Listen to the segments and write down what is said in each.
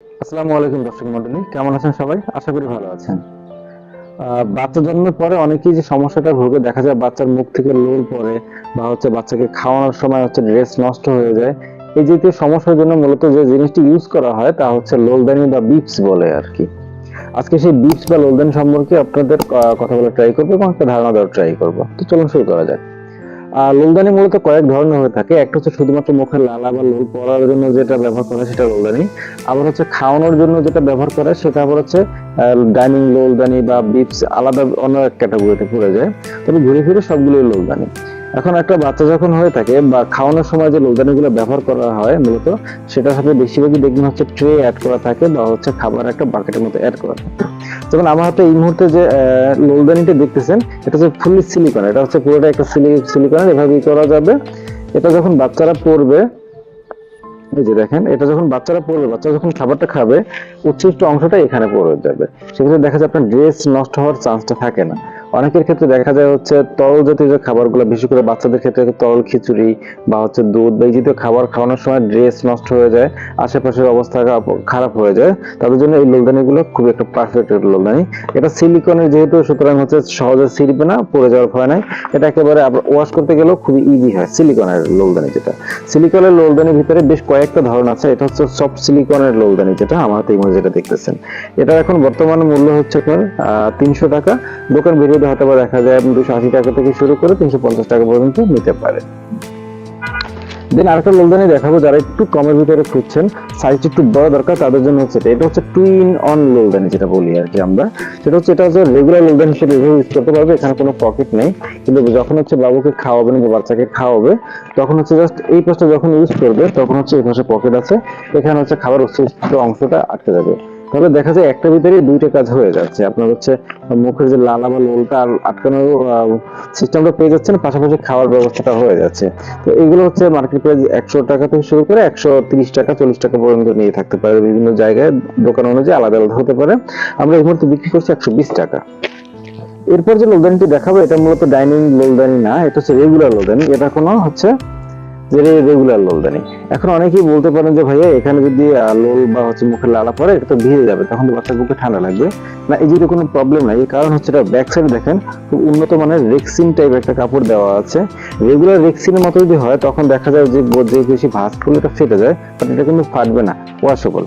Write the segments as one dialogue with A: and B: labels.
A: আসসালামু আলাইকুম দর্শক মন্ডলী। কেমন আছেন সবাই? আশা করি ভালো আছেন। বাচ্চা জন্মের পরে অনেকেই যে সমস্যাটা ভোগে দেখা যায় বাচ্চার মুখ থেকে লোল বা হচ্ছে বাচ্চাকে খাওয়ানোর সময় হচ্ছে ড্রেস নষ্ট হয়ে যায়। এই সমস্যার জন্য মূলত যে জিনিসটি ইউজ করা হয় তা হচ্ছে লোলদানি বা বিপস বলে আর কি। আজকে সেই বিপস বা লোলদানি সম্পর্কে আপনাদের কথা বলে ট্রাই করব এবং একটা ধারণা দেওয়ার ট্রাই করব। তো চলুন শুরু করা আহ, লোলদানি মূলত কয়েক ধরনের হয়ে থাকে। একটা হচ্ছে শুধুমাত্র মুখের লালা বা লোল পড়ার জন্য যেটা ব্যবহার করে সেটা লোলদানি আবার হচ্ছে খাওয়ানোর জন্য যেটা ব্যবহার করে সেটা আবার হচ্ছে ডাইনিং লোলদানি বা বিপস আলাদা অন্য এক ক্যাটাগরিতে পড়ে যায়। তবে ঘুরে ফিরে সবগুলোই লোলদানি এখন একটা বাচ্চা যখন হয়ে থাকে বা খাওয়ানোর সময় যে লোলদানিগুলো ব্যবহার করা হয় মূলত, সেটার সাথে বেশিরভাগই দেখবেন হচ্ছে ট্রে অ্যাড করা থাকে বা হচ্ছে খাবার একটা বাকেটের মতো অ্যাড করা থাকে। যেমন আমার হাতে এই মুহূর্তে যে লোলদানিটা দেখতেছেন, এটা হচ্ছে ফুললি সিলিকন এটা হচ্ছে পুরোটা একটা সিলি সিলিকন এভাবেই করা যাবে। এটা যখন বাচ্চারা পড়বে, এই যে দেখেন, এটা যখন বাচ্চারা পড়বে বাচ্চা যখন খাবারটা খাবে উচ্ছিষ্ট অংশটা এখানে পড়ে যাবে। সেক্ষেত্রে দেখা যায় আপনার ড্রেস নষ্ট হওয়ার চান্সটা থাকে না। অনেকের ক্ষেত্রে দেখা যায় হচ্ছে তরল জাতীয় যে খাবারগুলো, বিশেষ করে বাচ্চাদের ক্ষেত্রে তরল খিচুড়ি বা হচ্ছে দুধ বা এই জাতীয় খাবার খাওয়ানোর সময় ড্রেস নষ্ট হয়ে যায়, আশেপাশের অবস্থা খারাপ হয়ে যায়। তাদের জন্য এই লোলদানিগুলো খুব একটা পারফেক্ট লোলদানি এটা সিলিকনের যেহেতু, সুতরাং হচ্ছে সহজে ছিঁড়বে না, পড়ে যাওয়ার ভয় নাই। এটা একেবারে ওয়াশ করতে গেলেও খুবই ইজি হয় সিলিকনের লোলদানি যেটা। সিলিকনের লোলদানির ভিতরে বেশ কয়েকটা ধরন আছে। এটা হচ্ছে সফট সিলিকনের লোলদানি যেটা, আমার হাতে যেটা দেখতেছেন। এটা এখন বর্তমান মূল্য হচ্ছে আপনার তিনশো টাকা। দোকান ভিডিওতে হয়তো দেখা যায় দুশো আশি টাকা থেকে শুরু করে তিনশো পঞ্চাশ টাকা পর্যন্ত নিতে পারে। দেন আরেকটা লোলদানি দেখাবো, যারা একটু কমের ভিতরে খুঁজছেন সাইজ একটু বড় দরকার, তাদের জন্য হচ্ছে এটা। হচ্ছে টুইন অন লোলদানি যেটা বলি আর কি আমরা। সেটা হচ্ছে, এটা হচ্ছে রেগুলার লোলদানি হিসেবে এভাবে ইউজ করতে পারবে, এখানে কোনো পকেট নেই। কিন্তু যখন হচ্ছে বাবুকে খাওয়াবেন বা বাচ্চাকে খাওয়াবে, তখন হচ্ছে জাস্ট এই পাশটা যখন ইউজ করবে, তখন হচ্ছে এই পাশে পকেট আছে। এখানে হচ্ছে খাবার উচ্ছিষ্ট অংশটা আটকে যাবে। তাহলে দেখা যায় একটা ভিতরেই দুইটা কাজ হয়ে যাচ্ছে। আপনার হচ্ছে মুখের যে লালা বা লোলটা আটকানোর সিস্টেমটা পেয়ে যাচ্ছেন, পাশাপাশি খাওয়ার ব্যবস্থাটা হয়ে যাচ্ছে। তো এগুলো হচ্ছে মার্কেট প্রাইস একশো টাকা থেকে শুরু করে একশো তিরিশ টাকা, চল্লিশ টাকা পর্যন্ত নিয়ে থাকতে পারে। বিভিন্ন জায়গায় দোকান অনুযায়ী আলাদা আলাদা হতে পারে। আমরা এই মুহূর্তে বিক্রি করছি একশো বিশ টাকা। এরপর যে লোলদানিটি দেখাবো, এটা মূলত ডাইনিং লোলদানি না, এটা হচ্ছে রেগুলার লোলদানি এটা কোনো হচ্ছে রেগুলার লোলদানি এখন অনেকেই বলতে পারেন যে, ভাইয়া, এখানে যদি লোল বা হচ্ছে মুখে লালা এটা তো ভিজে যাবে, তখন তো বাচ্চার বুকে ঠান্ডা লাগবে। না, এই যেটা কোনো প্রবলেম নাই কারণ হচ্ছে এটা ব্যাক সাইডে দেখেন, খুব উন্নত মানের রেক্সিন টাইপ একটা কাপড় দেওয়া আছে। রেগুলার রেক্সিনের মতো যদি হয়, তখন দেখা যায় যে যে বেশি ভাঁজ করলে এটা ফেটে যায় বাট এটা কিন্তু ফাটবে না ওয়াশেবল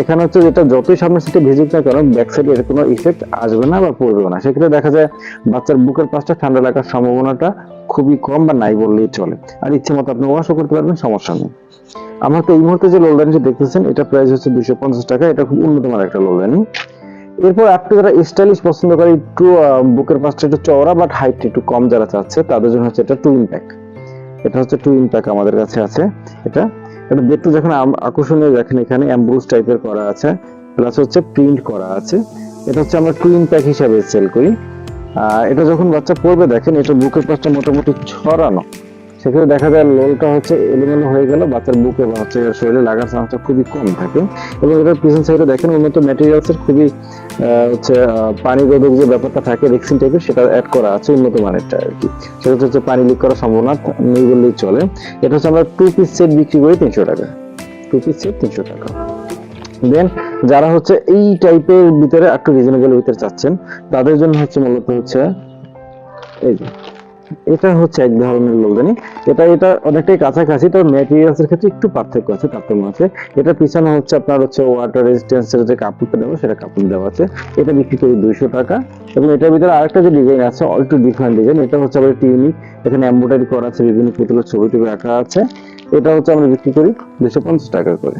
A: এখানে হচ্ছে যেটা যতই সামনের সিটে ভিজুক না কেন ব্যাক সাইডে এর কোনো ইফেক্ট আসবে না বা পড়বে না। সেক্ষেত্রে দেখা যায় বাচ্চার বুকের পাশটা ঠান্ডা লাগার সম্ভাবনাটা খুবই কম বা নাই বললেই চলে। আর ইচ্ছে মতো আপনি ওয়াশও করতে পারবেন, সমস্যা নেই। আমার তো এই মুহূর্তে যে লোলদানিটি দেখতেছেন, এটা প্রাইস হচ্ছে দুইশো পঞ্চাশ টাকা, এটা খুব উন্নত মানের একটা লোলদানি এরপর আপনি যারা স্টাইলিশ পছন্দ করে, একটু বুকের পাশটা একটু চওড়া বাট হাইট একটু কম যারা চাচ্ছে, তাদের জন্য হচ্ছে এটা টু ইম্প্যাক এটা হচ্ছে টু ইম্প্যাক আমাদের কাছে আছে। এটা এটা দেখতে যখন আকর্ষণীয় দেখেন এখানে অ্যাম্বুস টাইপের করা আছে প্লাস হচ্ছে প্রিন্ট করা আছে। এটা হচ্ছে আমরা টু ইম্প্যাক হিসাবে সেল করি। এটা যখন বাচ্চা পড়বে, দেখেন এটা বুকের পাশটা মোটামুটি ছড়ানো। সেক্ষেত্রে দেখা যায় লোলটা হচ্ছে এলোমেলো হয়ে গেল, বাচ্চার বুকে বা হচ্ছে শরীরে লাগার চান্সটা খুবই কম থাকে। এবং এটার পিছন সাইডে দেখেন উন্নত ম্যাটেরিয়ালস এর খুবই হচ্ছে পানি রোধক যে ব্যাপারটা থাকে রেক্সিন টাইপের সেটা অ্যাড করা আছে উন্নত মানেরটা আর কি। সেটা হচ্ছে পানি লিক করার সম্ভাবনা নেই বললেই চলে। এটা হচ্ছে আমরা টু পিস সেট বিক্রি করি তিনশো টাকা। টু পিস সেট তিনশো টাকা। দেন যারা হচ্ছে এই টাইপের ভিতরে একটু রিজনেবল ভিতরে চাচ্ছেন, তাদের জন্য হচ্ছে মূলত হচ্ছে, এই যে এটা হচ্ছে এক ধরনের লোকদানি এটা এটা অনেকটাই কাছাকাছি, তবে ম্যাটেরিয়ালস এর ক্ষেত্রে একটু পার্থক্য আছে, তারতম্য আছে। এটা পিছনে হচ্ছে আপনার হচ্ছে ওয়াটার রেজিস্ট্যান্সের যে কাপড়টা দেওয়া সেটা কাপড় দেওয়া আছে। এটা বিক্রি করি দুইশো টাকা। এবং এটার ভিতরে আরেকটা যে ডিজাইন আছে একটু ডিফারেন্ট ডিজাইন এটা হচ্ছে আবার একটু ইউনিক এখানে এমব্রয়ডারি করা আছে, বিভিন্ন পুতুলের ছবি টবি আঁকা আছে। এটা হচ্ছে আমরা বিক্রি করি দুশো পঞ্চাশ টাকা করে।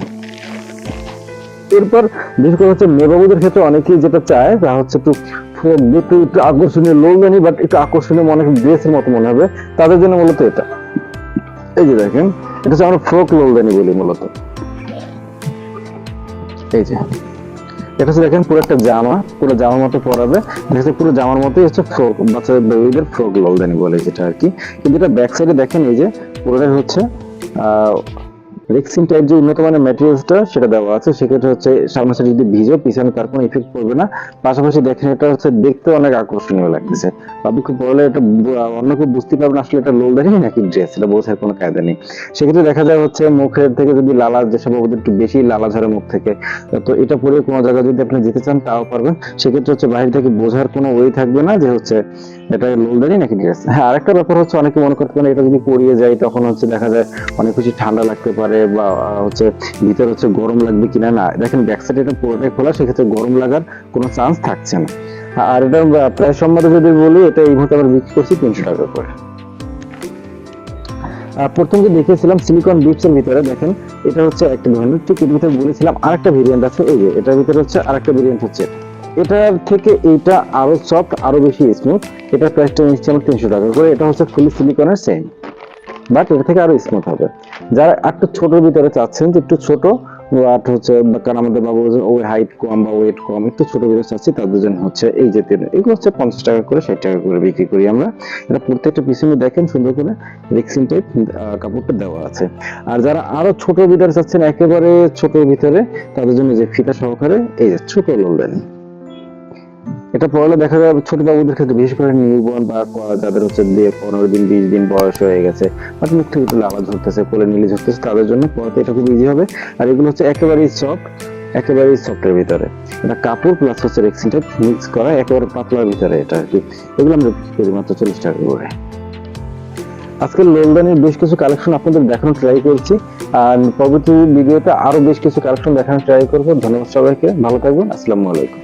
A: এরপর বিশেষ করে হচ্ছে মেয়েবাবুদের ক্ষেত্রে অনেকেই যেটা চায়, তা হচ্ছে একটু ফ্রক একটু আকর্ষণীয় লোলদানি বাট একটু আকর্ষণীয় মনে ড্রেসের মতো মনে হবে। তাদের জন্য মূলত এটা। এই যে দেখেন, এটা হচ্ছে আমরা ফ্রক লোলদানি বলি মূলত। এই যে, এটা হচ্ছে দেখেন পুরো একটা জামা, পুরো জামার মতো পরাবে। পুরো জামার মতোই হচ্ছে ফ্রক বাচ্চাদের বেবিদের ফ্রক লোলদানি বলে যেটা আর কি। কিন্তু এটা ব্যাক সাইডে দেখেন, এই যে পুরোটাই হচ্ছে রেক্সিন টাইপ যে উন্নত মানের ম্যাটেরিয়ালসটা সেটা দেওয়া আছে, সেক্ষেত্রে হচ্ছে সামনে সাইড যদি ভিজো পিছনে, তার কোনো ইফেক্ট পড়বে না। পাশাপাশি দেখেন, এটা হচ্ছে দেখতে অনেক আকর্ষণীয় লাগতেছে। পাবলিক পড়লে এটা অন্য কেউ বুঝতে পারবে না আসলে এটা লোল দাঁড়িয়ে নাকি ড্রেস এটা বোঝার কোনো কায়দা নেই। সেক্ষেত্রে দেখা যায় হচ্ছে মুখের থেকে যদি লালা, যেসব ওদের একটু বেশি লালা ঝরে মুখ থেকে, তো এটা পরে কোনো জায়গায় যদি আপনি যেতে চান, তাও পারবেন। সেক্ষেত্রে হচ্ছে বাইরে থেকে বোঝার কোনো ওয়ে থাকবে না যে হচ্ছে এটা লোলদারি নাকি? ড্রেস হ্যাঁ আরেকটা ব্যাপার হচ্ছে অনেকে মনে করতে পারে এটা যদি পরিয়ে যায়, তখন হচ্ছে দেখা যায় অনেক বেশি ঠান্ডা লাগতে পারে বা হচ্ছে ভিতরে হচ্ছে গরম লাগবে কিনা, না। দেখেন ব্যাক সাইড এটা পুরোটাই খোলা, সেক্ষেত্রে গরম লাগার কোনো চান্স থাকছে না। আর এটা প্রায় সম্বন্ধে যদি বলি, এটা এই মুহূর্তে আমরা বিক্রি করছি তিনশো টাকা করে। প্রথম যে দেখেছিলাম সিলিকন বিপস এর ভিতরে, দেখেন, এটা হচ্ছে একটা ধরনের, ঠিক এর ভিতরে বলেছিলাম, আরেকটা ভেরিয়েন্ট আছে, এই যে, এটার ভিতরে হচ্ছে আরেকটা ভেরিয়েন্ট হচ্ছে। এটার থেকে এইটা আরও সফট আরও বেশি স্মুথ এটার প্রাইসটা নিচ্ছে আমার তিনশো টাকা করে। এটা হচ্ছে ফুলি সিলিকনের সেম বাট এটা থেকে আরও স্মুথ হবে। যারা একটু ছোটোর ভিতরে চাচ্ছেন যে একটু ছোট বাট হচ্ছে কারণ আমাদের বাবু ওই হাইট কম বা ওয়েট কম। একটু ছোট ভিতরে চাচ্ছি, তাদের জন্য হচ্ছে এই যে তেল এগুলো হচ্ছে পঞ্চাশ টাকা করে, ষাট টাকা করে বিক্রি করি আমরা। এটা প্রত্যেকটা পিছনে দেখেন সুন্দর করে রেক্সিন টাইপ কাপড়টা দেওয়া আছে। আর যারা আরও ছোট ভিতরে চাচ্ছেন, একেবারে ছোট ভিতরে, তাদের জন্য যে ফিতা সহকারে এই যে ছোট লোলদানি এটা পড়লে দেখা যায় ছোট বাবুদের ক্ষেত্রে বিশেষ করে নিউবর্ন বা যাদের হচ্ছে দিয়ে পনেরো দিন, বিশ দিন বয়স হয়ে গেছে বাট মুখ থেকে একটু লাভা ঝরতেছে, কোলে নিলে ঝরতেছে, তাদের জন্য পড়াতে এটা খুব ইজি হবে। আর এগুলো হচ্ছে একেবারেই সফট একেবারেই সফটের ভিতরে। এটা কাপড় প্লাস হচ্ছে রেক্সিনটা মিক্স করা, একেবারে পাতলার ভিতরে এটা আর কি। এগুলো আমরা করি মাত্র চল্লিশ টাকা করে। আজকে লোলদানির বেশ কিছু কালেকশন আপনাদের দেখানোর ট্রাই করছি, আর পরবর্তী ভিডিওতে আরও বেশ কিছু কালেকশন দেখানোর ট্রাই করব। ধন্যবাদ সবাইকে, ভালো থাকবেন, আসসালামু আলাইকুম।